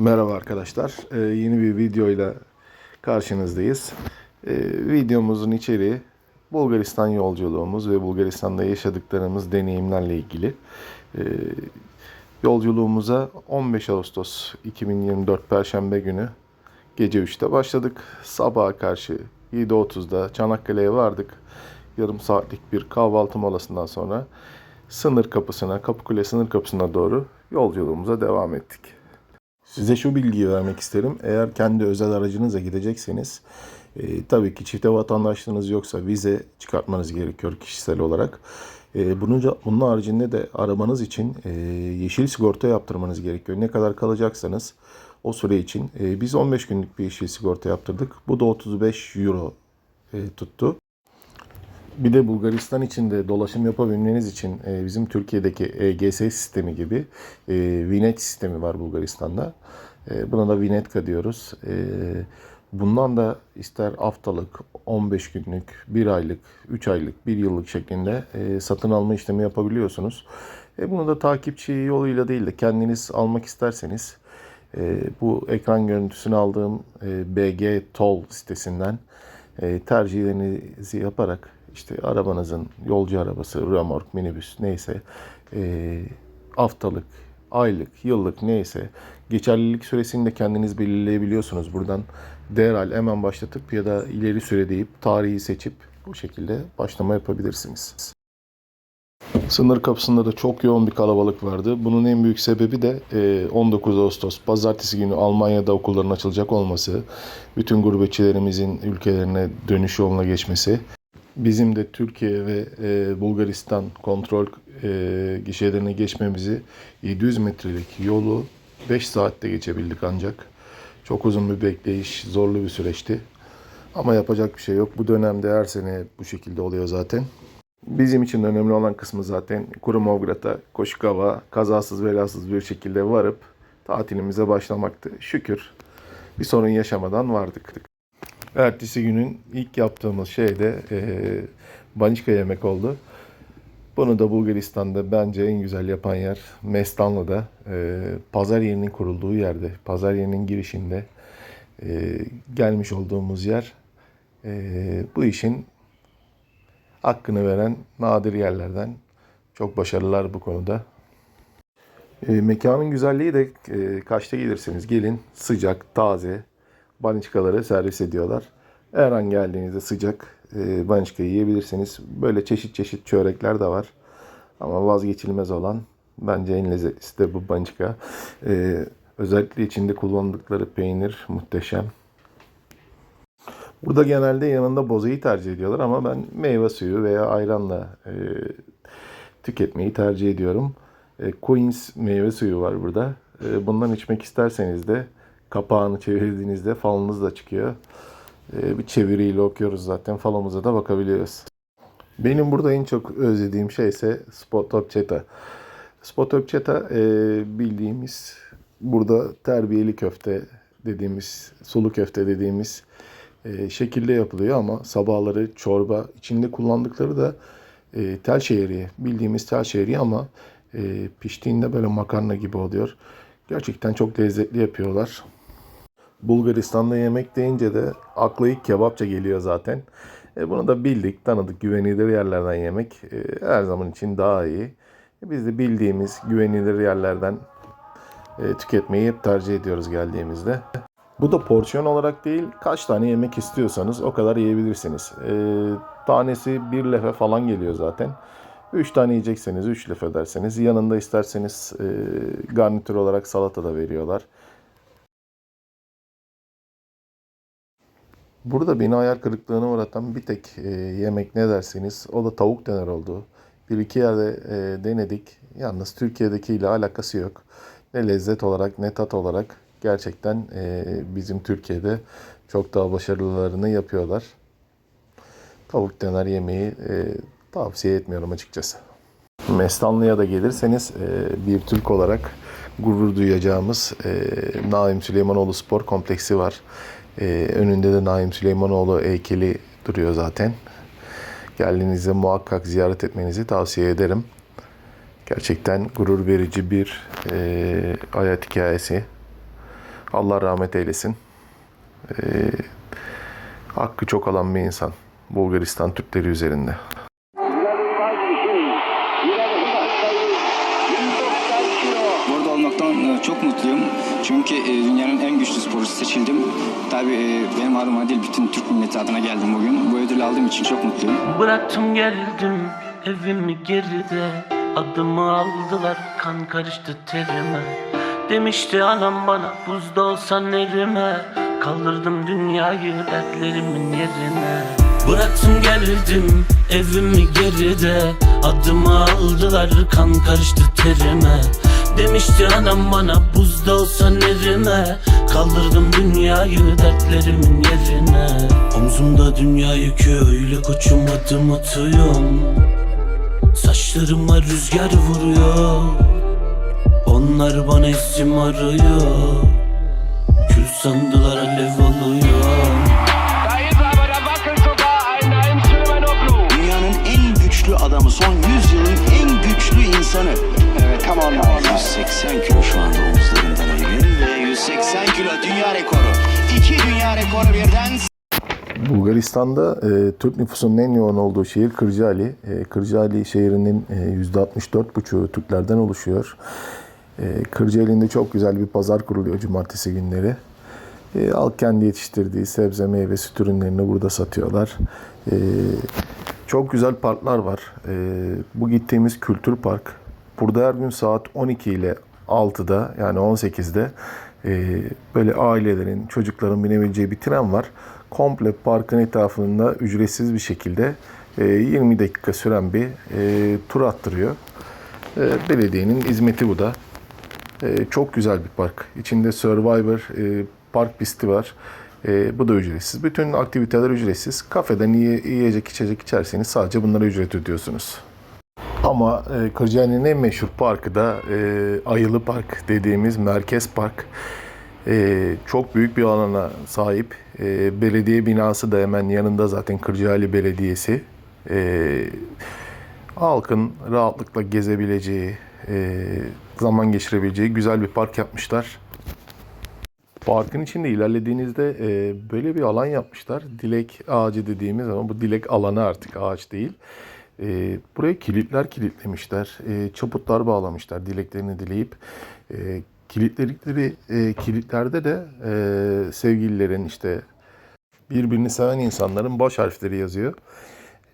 Merhaba arkadaşlar. Ee, yeni bir videoyla karşınızdayız. Ee, videomuzun içeriği Bulgaristan yolculuğumuz ve Bulgaristan'da yaşadıklarımız deneyimlerle ilgili. Ee, yolculuğumuza 15 Ağustos 2024 Perşembe günü gece 3'te başladık. Sabaha karşı 7.30'da Çanakkale'ye vardık. Yarım saatlik bir kahvaltı molasından sonra sınır kapısına, Kapıkule sınır kapısına doğru yolculuğumuza devam ettik. Size şu bilgiyi vermek isterim. Eğer kendi özel aracınıza gidecekseniz e, tabii ki çifte vatandaşlığınız yoksa vize çıkartmanız gerekiyor kişisel olarak. E, bunun, bunun haricinde de arabanız için e, yeşil sigorta yaptırmanız gerekiyor. Ne kadar kalacaksanız o süre için. E, biz 15 günlük bir yeşil sigorta yaptırdık. Bu da 35 euro e, tuttu. Bir de Bulgaristan içinde dolaşım yapabilmeniz için e, bizim Türkiye'deki EGS sistemi gibi e, Vinet sistemi var Bulgaristan'da. E, buna da Vinetka diyoruz. E, bundan da ister haftalık, 15 günlük, 1 aylık, 3 aylık, 1 yıllık şeklinde e, satın alma işlemi yapabiliyorsunuz. E, bunu da takipçi yoluyla değil de kendiniz almak isterseniz e, bu ekran görüntüsünü aldığım e, BG Toll sitesinden e, tercihlerinizi yaparak işte arabanızın yolcu arabası, römork, minibüs neyse e, haftalık, aylık, yıllık neyse geçerlilik süresini de kendiniz belirleyebiliyorsunuz. Buradan derhal hemen başlatıp ya da ileri süre deyip tarihi seçip bu şekilde başlama yapabilirsiniz. Sınır kapısında da çok yoğun bir kalabalık vardı. Bunun en büyük sebebi de e, 19 Ağustos pazartesi günü Almanya'da okulların açılacak olması, bütün gurbetçilerimizin ülkelerine dönüş yoluna geçmesi. Bizim de Türkiye ve e, Bulgaristan kontrol e, gişelerine geçmemizi 700 metrelik yolu 5 saatte geçebildik ancak. Çok uzun bir bekleyiş, zorlu bir süreçti. Ama yapacak bir şey yok. Bu dönemde her sene bu şekilde oluyor zaten. Bizim için önemli olan kısmı zaten Kurumovgrad'a koşuk hava, kazasız belasız bir şekilde varıp tatilimize başlamaktı. Şükür bir sorun yaşamadan vardık. Ertesi günün ilk yaptığımız şey de e, banişka yemek oldu. Bunu da Bulgaristan'da bence en güzel yapan yer Mestanlı'da. E, pazar yerinin kurulduğu yerde, pazar yerinin girişinde e, gelmiş olduğumuz yer. E, bu işin hakkını veren nadir yerlerden. Çok başarılılar bu konuda. E, mekanın güzelliği de e, kaçta gelirseniz gelin sıcak, taze baniçkaları servis ediyorlar. Her an geldiğinizde sıcak e, baniçka yiyebilirsiniz. Böyle çeşit çeşit çörekler de var. Ama vazgeçilmez olan bence en lezzetlisi de bu baniçka. E, özellikle içinde kullandıkları peynir muhteşem. Burada genelde yanında bozayı tercih ediyorlar ama ben meyve suyu veya ayranla e, tüketmeyi tercih ediyorum. E, Queens meyve suyu var burada. E, bundan içmek isterseniz de kapağını çevirdiğinizde falınız da çıkıyor. E, bir çeviriyle okuyoruz zaten falımıza da bakabiliyoruz. Benim burada en çok özlediğim şey ise spotopçeta. Spotopçeta e, bildiğimiz burada terbiyeli köfte dediğimiz, sulu köfte dediğimiz e, şekilde yapılıyor ama sabahları çorba içinde kullandıkları da e, tel şehriye bildiğimiz tel şehriye ama e, piştiğinde böyle makarna gibi oluyor. Gerçekten çok lezzetli yapıyorlar. Bulgaristan'da yemek deyince de akla ilk kebapça geliyor zaten. E, bunu da bildik, tanıdık, güvenilir yerlerden yemek e, her zaman için daha iyi. E, biz de bildiğimiz güvenilir yerlerden e, tüketmeyi hep tercih ediyoruz geldiğimizde. Bu da porsiyon olarak değil, kaç tane yemek istiyorsanız o kadar yiyebilirsiniz. E, tanesi bir lefe falan geliyor zaten. 3 tane yiyecekseniz 3 lef ederseniz yanında isterseniz e, garnitür olarak salata da veriyorlar. Burada beni hayal kırıklığına uğratan bir tek e, yemek ne derseniz o da tavuk döner oldu. Bir iki yerde e, denedik. Yalnız Türkiye'dekiyle alakası yok. Ne lezzet olarak ne tat olarak gerçekten e, bizim Türkiye'de çok daha başarılılarını yapıyorlar. Tavuk döner yemeği e, tavsiye etmiyorum açıkçası. Mestanlı'ya da gelirseniz e, bir Türk olarak gurur duyacağımız e, Naim Süleymanoğlu Spor Kompleksi var. E, önünde de Naim Süleymanoğlu heykeli duruyor zaten. Geldiğinizde muhakkak ziyaret etmenizi tavsiye ederim. Gerçekten gurur verici bir e, hayat hikayesi. Allah rahmet eylesin. Ee, hakkı çok alan bir insan. Bulgaristan Türkleri üzerinde. Burada olmaktan e, çok mutluyum. Çünkü e, dünyanın en güçlü sporcusu seçildim. Tabii e, benim adıma değil bütün Türk milleti adına geldim bugün. Bu ödülü aldığım için çok mutluyum. Bıraktım geldim evimi geride. Adımı aldılar kan karıştı terime. Demişti anam bana buzda olsan erime. Kaldırdım dünyayı dertlerimin yerine. Bıraktım geldim evimi geride. Adımı aldılar kan karıştı terime Demişti anam bana buzda olsan erime Kaldırdım dünyayı dertlerimin yerine. Omzumda dünya yükü öyle koçum adım atıyorum. Saçlarıma rüzgar vuruyor. Onlar bana isim arıyor. Kül sandılar alev alıyor. Dünyanın en güçlü adamı, son 100 yılın en güçlü insanı. Come on now. 180 kilo şu anda omuzlarından ve 180 kilo dünya rekoru. İki dünya rekoru birden Bulgaristan'da e, Türk nüfusunun en yoğun olduğu şehir Kırcaali. E, Kırcaali şehrinin e, %64,5'u Türklerden oluşuyor. E, Kırcaali'nde çok güzel bir pazar kuruluyor cumartesi günleri. E, halk kendi yetiştirdiği sebze, meyve, süt ürünlerini burada satıyorlar. E, çok güzel parklar var. E, bu gittiğimiz kültür park. Burada her gün saat 12 ile 6'da yani 18'de e, böyle ailelerin, çocukların binebileceği bir tren var. Komple parkın etrafında ücretsiz bir şekilde e, 20 dakika süren bir e, tur attırıyor. E, belediyenin hizmeti bu da. E, çok güzel bir park. İçinde Survivor e, park pisti var. E, bu da ücretsiz. Bütün aktiviteler ücretsiz. Kafeden yiye- yiyecek içecek içerseniz sadece bunlara ücret ödüyorsunuz. Ama e, Kırcaali'nin en meşhur parkı da e, Ayılı Park dediğimiz merkez park. E, çok büyük bir alana sahip. E, belediye binası da hemen yanında zaten Kırcaali Belediyesi. E, halkın rahatlıkla gezebileceği, e, zaman geçirebileceği güzel bir park yapmışlar. Parkın içinde ilerlediğinizde e, böyle bir alan yapmışlar. Dilek ağacı dediğimiz ama bu dilek alanı artık ağaç değil. E, buraya kilitler kilitlemişler. E, çaputlar bağlamışlar dileklerini dileyip. E, kilitledikleri e, kilitlerde de e, sevgililerin işte birbirini seven insanların baş harfleri yazıyor.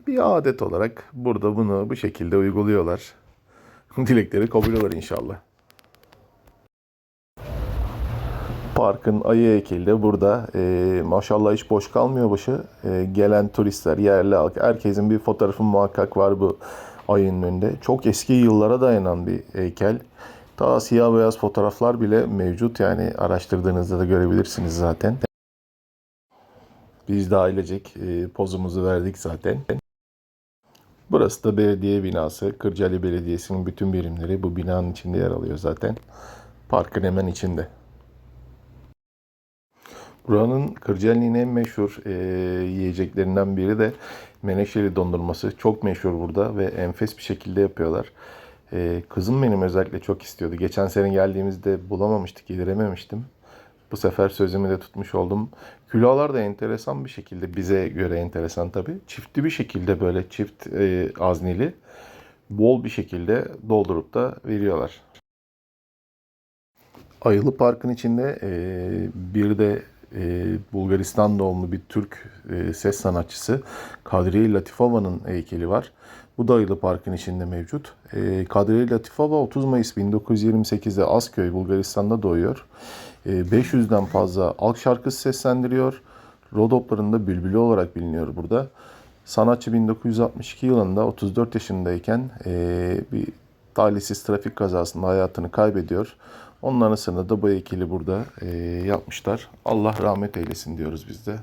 Bir adet olarak burada bunu bu şekilde uyguluyorlar. Dilekleri kabul olur inşallah. Parkın ayı heykeli de burada. Ee, maşallah hiç boş kalmıyor başı. Ee, gelen turistler, yerli halk, herkesin bir fotoğrafı muhakkak var bu ayının önünde. Çok eski yıllara dayanan bir heykel. Ta siyah beyaz fotoğraflar bile mevcut yani araştırdığınızda da görebilirsiniz zaten. Biz de ailecek e, pozumuzu verdik zaten. Burası da belediye binası. Kırcaali Belediyesi'nin bütün birimleri bu binanın içinde yer alıyor zaten. Parkın hemen içinde. Buranın Kırcaali'nin en meşhur e, yiyeceklerinden biri de menekşeli dondurması. Çok meşhur burada ve enfes bir şekilde yapıyorlar. E, kızım benim özellikle çok istiyordu. Geçen sene geldiğimizde bulamamıştık, yedirememiştim. Bu sefer sözümü de tutmuş oldum. Külahlar da enteresan bir şekilde, bize göre enteresan tabii. Çiftli bir şekilde böyle çift e, azneli, bol bir şekilde doldurup da veriyorlar. Ayılı Park'ın içinde e, bir de e, Bulgaristan doğumlu bir Türk e, ses sanatçısı Kadriye Latifova'nın heykeli var. Bu da Park'ın içinde mevcut. E, Latifova 30 Mayıs 1928'de Asköy, Bulgaristan'da doğuyor. E, 500'den fazla halk şarkısı seslendiriyor. Rodoplarında bülbülü olarak biliniyor burada. Sanatçı 1962 yılında 34 yaşındayken e, bir talihsiz trafik kazasında hayatını kaybediyor. Onun anısına da bu heykeli burada e, yapmışlar. Allah rahmet eylesin diyoruz biz de.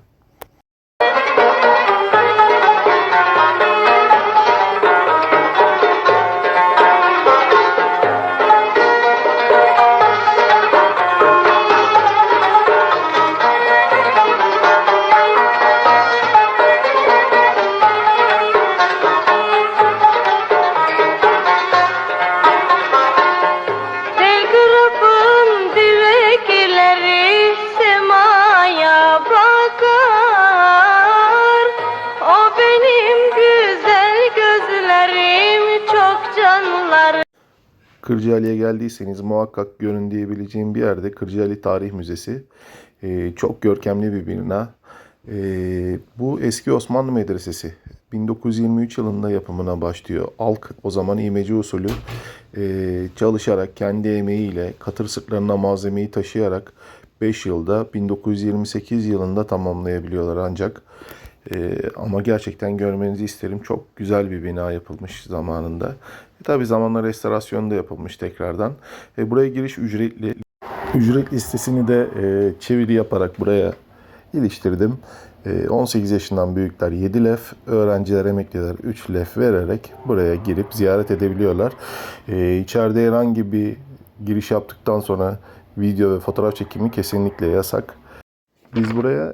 Kırcaali'ye geldiyseniz muhakkak görün diyebileceğim bir yerde Kırcaali Tarih Müzesi. Ee, çok görkemli bir bina. Ee, bu eski Osmanlı Medresesi. 1923 yılında yapımına başlıyor. Alk o zaman imece usulü ee, çalışarak kendi emeğiyle katır sırtlarına malzemeyi taşıyarak 5 yılda 1928 yılında tamamlayabiliyorlar ancak. Ee, ama gerçekten görmenizi isterim. Çok güzel bir bina yapılmış zamanında. E, tabii zamanla restorasyon da yapılmış tekrardan. E, buraya giriş ücretli. Ücret listesini de e, çeviri yaparak buraya iliştirdim. E, 18 yaşından büyükler 7 lef, öğrenciler, emekliler 3 lef vererek buraya girip ziyaret edebiliyorlar. E, içeride herhangi bir giriş yaptıktan sonra video ve fotoğraf çekimi kesinlikle yasak. Biz buraya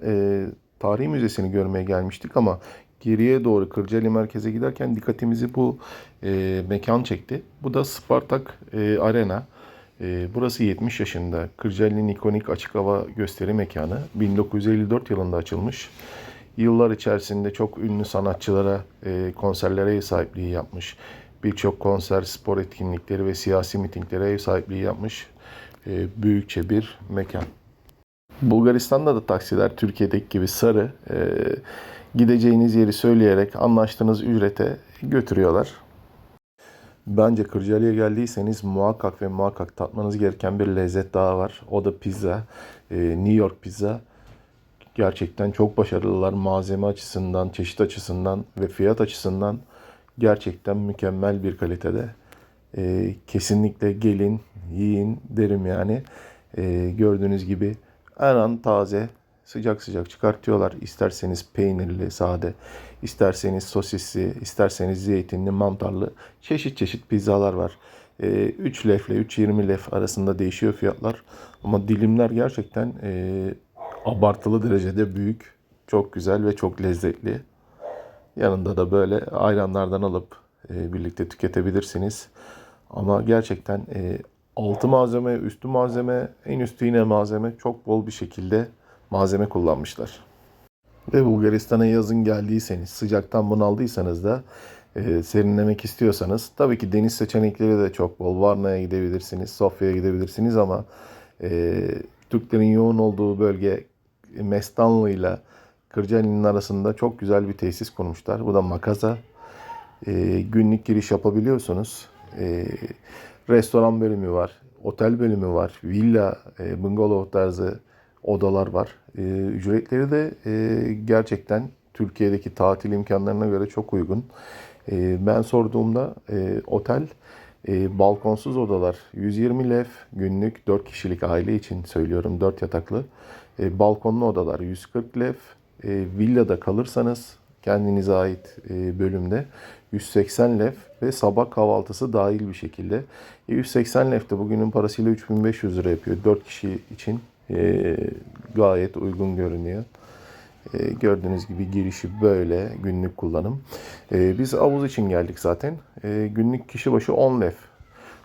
e, Tarih Müzesi'ni görmeye gelmiştik ama geriye doğru Kırcaali merkeze giderken dikkatimizi bu e, mekan çekti. Bu da Spartak e, Arena. E, burası 70 yaşında. Kırcaali'nin ikonik açık hava gösteri mekanı. 1954 yılında açılmış. Yıllar içerisinde çok ünlü sanatçılara e, konserlere ev sahipliği yapmış. Birçok konser, spor etkinlikleri ve siyasi mitinglere ev sahipliği yapmış. E, büyükçe bir mekan. Bulgaristan'da da taksiler Türkiye'deki gibi sarı. Ee, gideceğiniz yeri söyleyerek anlaştığınız ücrete götürüyorlar. Bence Kırcaali'ye geldiyseniz muhakkak ve muhakkak tatmanız gereken bir lezzet daha var. O da pizza. Ee, New York pizza. Gerçekten çok başarılılar. Malzeme açısından, çeşit açısından ve fiyat açısından gerçekten mükemmel bir kalitede. Ee, kesinlikle gelin, yiyin derim yani. Ee, gördüğünüz gibi her an taze, sıcak sıcak çıkartıyorlar. İsterseniz peynirli, sade, isterseniz sosisli, isterseniz zeytinli, mantarlı çeşit çeşit pizzalar var. Ee, 3 lefle 3.20 lef arasında değişiyor fiyatlar. Ama dilimler gerçekten e, abartılı derecede büyük. Çok güzel ve çok lezzetli. Yanında da böyle ayranlardan alıp e, birlikte tüketebilirsiniz. Ama gerçekten e, altı malzeme, üstü malzeme, en üstü yine malzeme çok bol bir şekilde malzeme kullanmışlar. Ve Bulgaristan'a yazın geldiyseniz, sıcaktan bunaldıysanız da e, serinlemek istiyorsanız tabii ki deniz seçenekleri de çok bol. Varna'ya gidebilirsiniz, Sofya'ya gidebilirsiniz ama e, Türklerin yoğun olduğu bölge Mestanlı ile Kırcaali'nin arasında çok güzel bir tesis kurmuşlar. Bu da Makaza. E, günlük giriş yapabiliyorsunuz. E, restoran bölümü var, otel bölümü var, villa, e, bungalov tarzı odalar var. E, ücretleri de e, gerçekten Türkiye'deki tatil imkanlarına göre çok uygun. E, ben sorduğumda e, otel e, balkonsuz odalar 120 lef günlük 4 kişilik aile için söylüyorum 4 yataklı. E, balkonlu odalar 140 lef. E, villada kalırsanız kendinize ait e, bölümde 180 lef ve sabah kahvaltısı dahil bir şekilde. E, 180 lef de bugünün parasıyla 3500 lira yapıyor. 4 kişi için e, gayet uygun görünüyor. E, gördüğünüz gibi girişi böyle günlük kullanım. E, biz havuz için geldik zaten. E, günlük kişi başı 10 lef.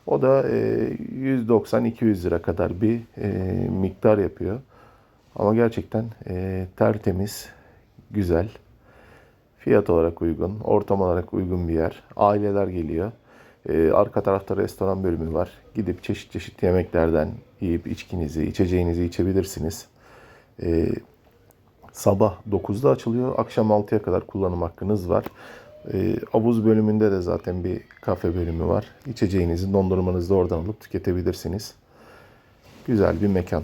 O da e, 190-200 lira kadar bir e, miktar yapıyor. Ama gerçekten e, tertemiz, güzel. Fiyat olarak uygun, ortam olarak uygun bir yer. Aileler geliyor. Ee, arka tarafta restoran bölümü var. Gidip çeşit çeşit yemeklerden yiyip içkinizi, içeceğinizi içebilirsiniz. Ee, sabah 9'da açılıyor. Akşam 6'ya kadar kullanım hakkınız var. Ee, havuz bölümünde de zaten bir kafe bölümü var. İçeceğinizi, dondurmanızı da oradan alıp tüketebilirsiniz. Güzel bir mekan.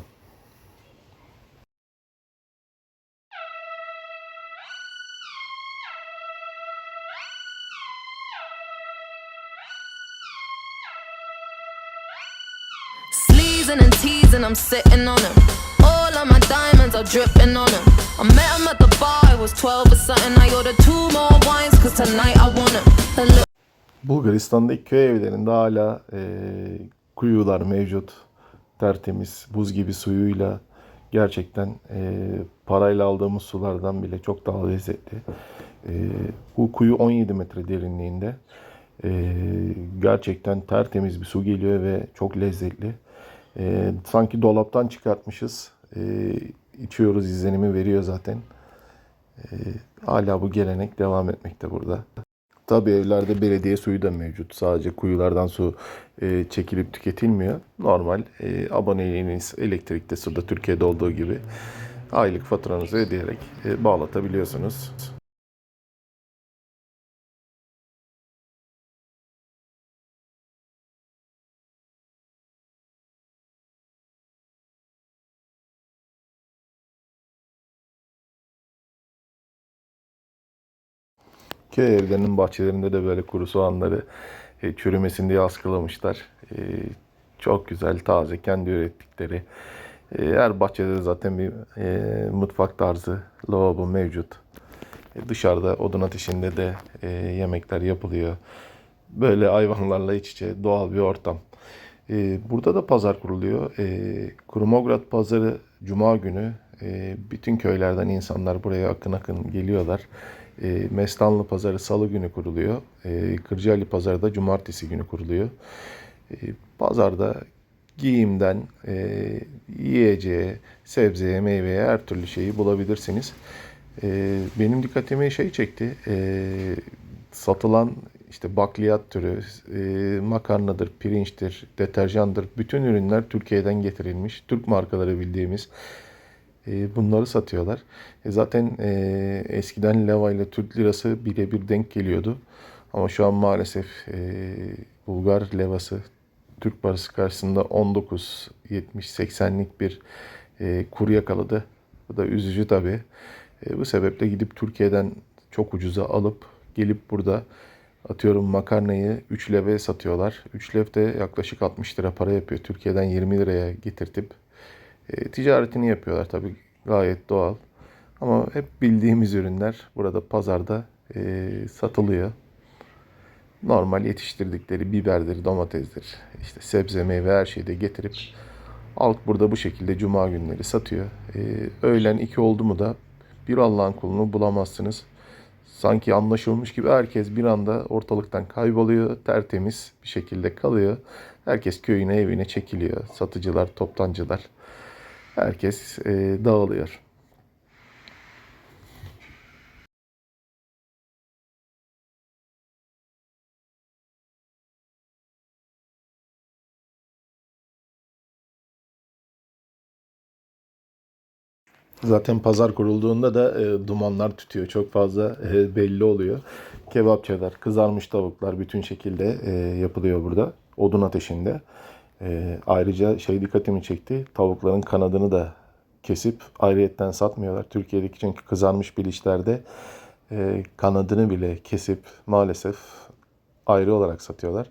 I'm sitting on him. All of my diamonds are dripping on him. I met him at the bar, I was 12 or something. I ordered two more wines, cause tonight I want him. Bulgaristan'daki köy evlerinde hala e, kuyular mevcut. Tertemiz, buz gibi suyuyla gerçekten e, parayla aldığımız sulardan bile çok daha lezzetli. E, bu kuyu 17 metre derinliğinde. E, gerçekten tertemiz bir su geliyor ve çok lezzetli. E, sanki dolaptan çıkartmışız. E, içiyoruz izlenimi veriyor zaten. E, hala bu gelenek devam etmekte burada. Tabii evlerde belediye suyu da mevcut. Sadece kuyulardan su e, çekilip tüketilmiyor. Normal e, aboneliğiniz elektrikte, suda Türkiye'de olduğu gibi aylık faturanızı ödeyerek e, bağlatabiliyorsunuz. Köy evlerinin bahçelerinde de böyle kuru soğanları e, çürümesin diye askılamışlar. E, çok güzel, taze, kendi ürettikleri. E, her bahçede de zaten bir e, mutfak tarzı lavabo mevcut. E, dışarıda odun ateşinde de e, yemekler yapılıyor. Böyle hayvanlarla iç içe doğal bir ortam. E, burada da pazar kuruluyor. E, Kurumograd pazarı Cuma günü e, bütün köylerden insanlar buraya akın akın geliyorlar. E, Mestanlı pazarı Salı günü kuruluyor. E, Kırcaali pazarı da Cumartesi günü kuruluyor. E, pazarda giyimden e, yiyeceğe, sebzeye, meyveye her türlü şeyi bulabilirsiniz. E, benim dikkatimi şey çekti. E, satılan işte bakliyat türü, e, makarnadır, pirinçtir, deterjandır. Bütün ürünler Türkiye'den getirilmiş. Türk markaları bildiğimiz e, bunları satıyorlar. E, zaten e, eskiden leva ile Türk lirası birebir denk geliyordu. Ama şu an maalesef e, Bulgar levası Türk parası karşısında 19.70-80'lik bir e, kur yakaladı. Bu da üzücü tabii. E, bu sebeple gidip Türkiye'den çok ucuza alıp gelip burada atıyorum makarnayı 3 leve satıyorlar. 3 lev de yaklaşık 60 lira para yapıyor. Türkiye'den 20 liraya getirtip e, ticaretini yapıyorlar tabii gayet doğal. Ama hep bildiğimiz ürünler burada pazarda e, satılıyor. Normal yetiştirdikleri biberdir, domatesdir, işte sebze, meyve her şeyi de getirip halk burada bu şekilde cuma günleri satıyor. E, öğlen iki oldu mu da bir Allah'ın kulunu bulamazsınız. Sanki anlaşılmış gibi herkes bir anda ortalıktan kayboluyor, tertemiz bir şekilde kalıyor. Herkes köyüne, evine çekiliyor. Satıcılar, toptancılar. Herkes e, dağılıyor. Zaten pazar kurulduğunda da e, dumanlar tütüyor. Çok fazla e, belli oluyor. Kebapçılar, kızarmış tavuklar bütün şekilde e, yapılıyor burada. Odun ateşinde. E, ayrıca şey dikkatimi çekti. Tavukların kanadını da kesip ayrıyetten satmıyorlar. Türkiye'deki çünkü kızarmış piliçlerde e, kanadını bile kesip maalesef ayrı olarak satıyorlar.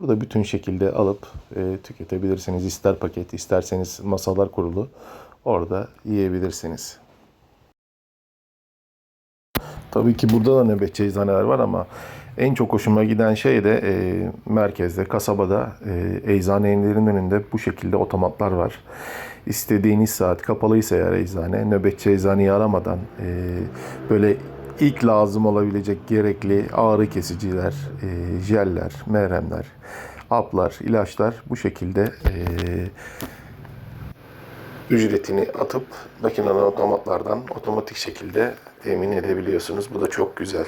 Burada bütün şekilde alıp e, tüketebilirsiniz. İster paket, isterseniz masalar kurulu. Orada yiyebilirsiniz. Tabii ki burada da nöbetçi eczaneler var ama en çok hoşuma giden şey de e, merkezde, kasabada e, eczanelerin önünde bu şekilde otomatlar var. İstediğiniz saat kapalıysa eğer eczane, nöbetçi eczaneyi aramadan e, böyle ilk lazım olabilecek gerekli ağrı kesiciler, e, jeller, merhemler, haplar, ilaçlar bu şekilde e, ücretini atıp makinenin otomatlardan otomatik şekilde temin edebiliyorsunuz. Bu da çok güzel.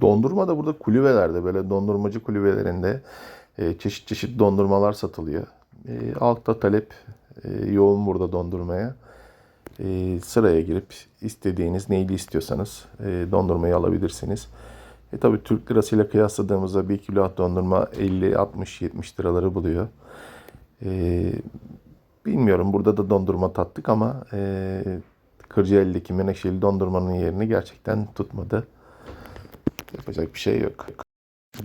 Dondurma da burada kulübelerde böyle dondurmacı kulübelerinde e, çeşit çeşit dondurmalar satılıyor. E, altta talep e, yoğun burada dondurmaya. E, sıraya girip istediğiniz neyli istiyorsanız e, dondurmayı alabilirsiniz. E tabi Türk lirasıyla kıyasladığımızda bir kilo dondurma 50, 60, 70 liraları buluyor. E, bilmiyorum burada da dondurma tattık ama e, Kırcaali'deki Menekşeli dondurmanın yerini gerçekten tutmadı. Yapacak bir şey yok.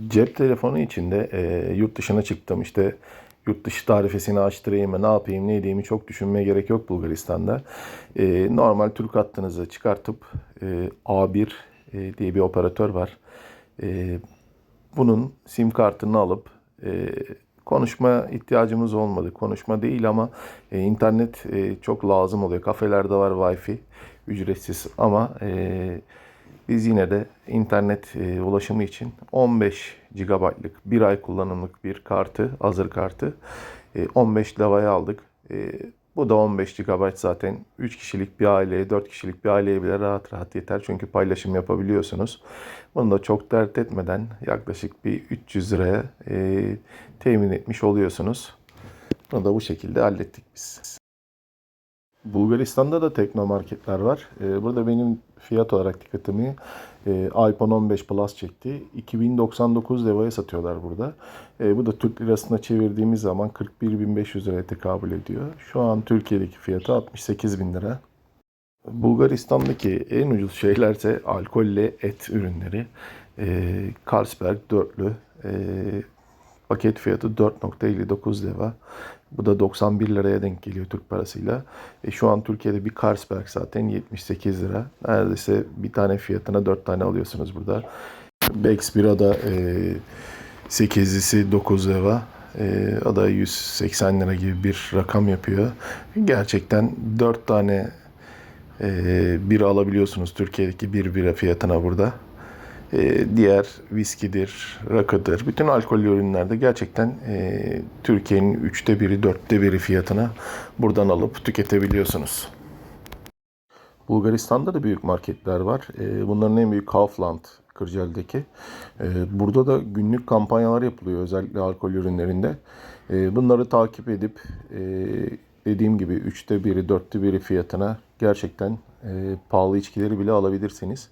Cep telefonu içinde e, yurt dışına çıktım işte yurt dışı tarifesini açtırayım mı ne yapayım ne edeyim çok düşünmeye gerek yok Bulgaristan'da. E, normal Türk hattınızı çıkartıp e, A1 e, diye bir operatör var. E, bunun sim kartını alıp e, konuşma ihtiyacımız olmadı. Konuşma değil ama e, internet e, çok lazım oluyor. Kafelerde var Wi-Fi ücretsiz ama e, biz yine de internet e, ulaşımı için 15 GB'lık bir ay kullanımlık bir kartı, hazır kartı e, 15 levaya aldık. E, Bu da 15 GB zaten 3 kişilik bir aileye, 4 kişilik bir aileye bile rahat rahat yeter. Çünkü paylaşım yapabiliyorsunuz. Bunu da çok dert etmeden yaklaşık bir 300 liraya e, temin etmiş oluyorsunuz. Bunu da bu şekilde hallettik biz. Bulgaristan'da da teknomarketler var. Ee, burada benim fiyat olarak dikkatimi e, iPhone 15 Plus çekti. 2099 levaya satıyorlar burada. E, bu da Türk lirasına çevirdiğimiz zaman 41.500 liraya tekabül ediyor. Şu an Türkiye'deki fiyatı 68.000 lira. Bulgaristan'daki en ucuz şeylerse alkolle et ürünleri. E, Carlsberg dörtlü. E, paket fiyatı 4.59 lira. Bu da 91 liraya denk geliyor Türk parasıyla. E, şu an Türkiye'de bir Carlsberg zaten 78 lira. Neredeyse bir tane fiyatına 4 tane alıyorsunuz burada. Bex Bira'da e, 8'lisi 9 lira. E, o da 180 lira gibi bir rakam yapıyor. Gerçekten 4 tane e, bira alabiliyorsunuz Türkiye'deki bir bira fiyatına burada. E, diğer viskidir, rakıdır, bütün alkollü ürünlerde gerçekten e, Türkiye'nin üçte biri, dörtte biri fiyatına buradan alıp tüketebiliyorsunuz. Bulgaristan'da da büyük marketler var. E, bunların en büyük Kaufland, Kırcaali'deki. E, burada da günlük kampanyalar yapılıyor özellikle alkol ürünlerinde. E, bunları takip edip e, dediğim gibi üçte biri, dörtte biri fiyatına gerçekten e, pahalı içkileri bile alabilirsiniz.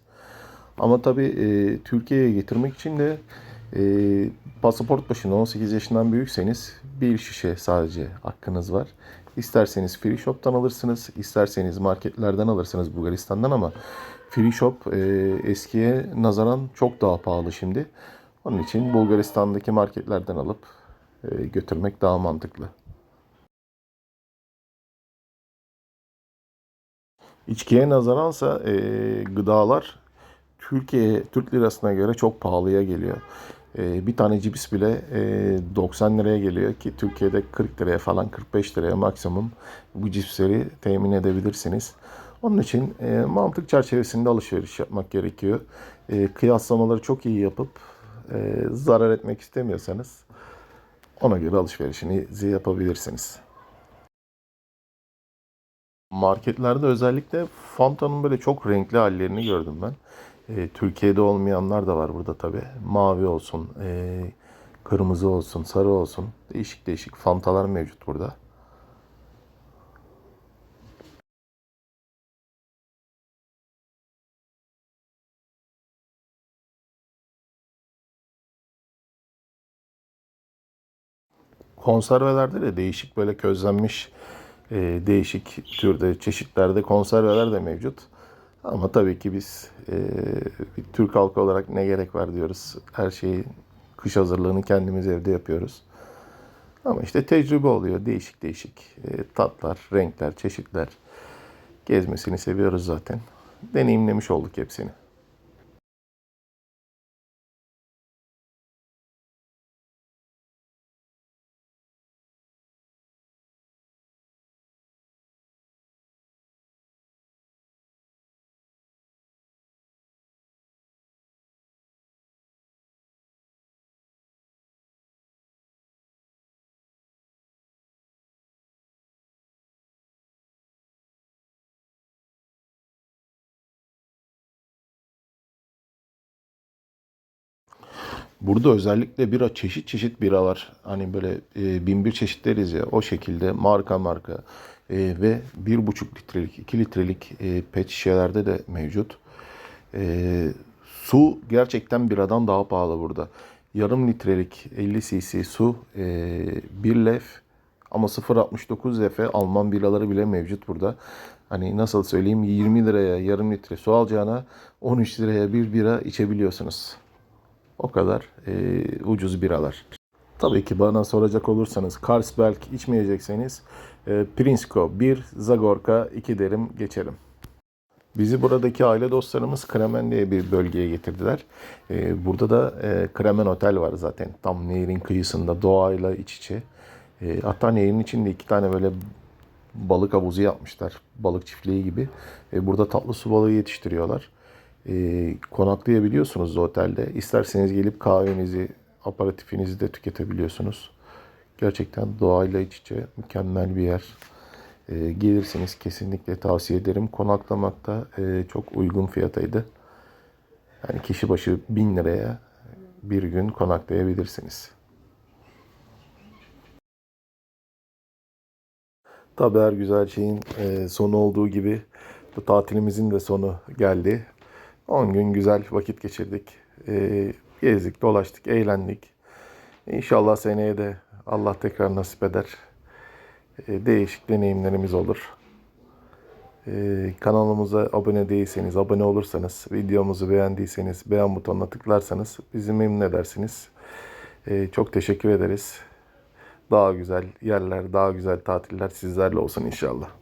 Ama tabii e, Türkiye'ye getirmek için de e, pasaport başına 18 yaşından büyükseniz bir şişe sadece hakkınız var. İsterseniz free shop'tan alırsınız, isterseniz marketlerden alırsınız Bulgaristan'dan ama free shop e, eskiye nazaran çok daha pahalı şimdi. Onun için Bulgaristan'daki marketlerden alıp e, götürmek daha mantıklı. İçkiye nazaransa e, gıdalar Türkiye Türk lirasına göre çok pahalıya geliyor. E, bir tane cips bile e, 90 liraya geliyor ki Türkiye'de 40 liraya falan 45 liraya maksimum bu cipsleri temin edebilirsiniz. Onun için e, mantık çerçevesinde alışveriş yapmak gerekiyor. E, kıyaslamaları çok iyi yapıp e, zarar etmek istemiyorsanız ona göre alışverişinizi yapabilirsiniz. Marketlerde özellikle Fanta'nın böyle çok renkli hallerini gördüm ben. E, Türkiye'de olmayanlar da var burada tabi. Mavi olsun, e, kırmızı olsun, sarı olsun. Değişik değişik Fantalar mevcut burada. Konservelerde de değişik böyle közlenmiş e, değişik türde çeşitlerde konserveler de mevcut. Ama tabii ki biz e, bir Türk halkı olarak ne gerek var diyoruz. Her şeyi kış hazırlığını kendimiz evde yapıyoruz. Ama işte tecrübe oluyor. Değişik değişik e, tatlar, renkler, çeşitler. Gezmesini seviyoruz zaten. Deneyimlemiş olduk hepsini. Burada özellikle bira çeşit çeşit biralar hani böyle e, bin bir çeşit deriz ya o şekilde marka marka e, ve bir buçuk litrelik iki litrelik e, pet şişelerde de mevcut. E, su gerçekten biradan daha pahalı burada. Yarım litrelik 50 cc su e, bir lef ama 0.69 lefe Alman biraları bile mevcut burada. Hani nasıl söyleyeyim 20 liraya yarım litre su alacağına 13 liraya bir bira içebiliyorsunuz. O kadar e, ucuz biralar. Tabii ki bana soracak olursanız Carlsberg içmeyecekseniz e, Prinsko 1, Zagorka 2 derim geçerim. Bizi buradaki aile dostlarımız Kremen diye bir bölgeye getirdiler. E, burada da e, Kremen Otel var zaten. Tam nehrin kıyısında doğayla iç içe. E, hatta nehrin içinde iki tane böyle balık havuzu yapmışlar. Balık çiftliği gibi. E, burada tatlı su balığı yetiştiriyorlar e, konaklayabiliyorsunuz otelde. İsterseniz gelip kahvenizi, aparatifinizi de tüketebiliyorsunuz. Gerçekten doğayla iç içe mükemmel bir yer. E, gelirsiniz kesinlikle tavsiye ederim. Konaklamakta e, çok uygun fiyataydı. Yani kişi başı 1000 liraya bir gün konaklayabilirsiniz. Tabi her güzel şeyin e, sonu olduğu gibi bu tatilimizin de sonu geldi. 10 gün güzel vakit geçirdik. E, gezdik, dolaştık, eğlendik. İnşallah seneye de Allah tekrar nasip eder. E, değişik deneyimlerimiz olur. E, kanalımıza abone değilseniz, abone olursanız, videomuzu beğendiyseniz beğen butonuna tıklarsanız bizi memnun edersiniz. E, çok teşekkür ederiz. Daha güzel yerler, daha güzel tatiller sizlerle olsun inşallah.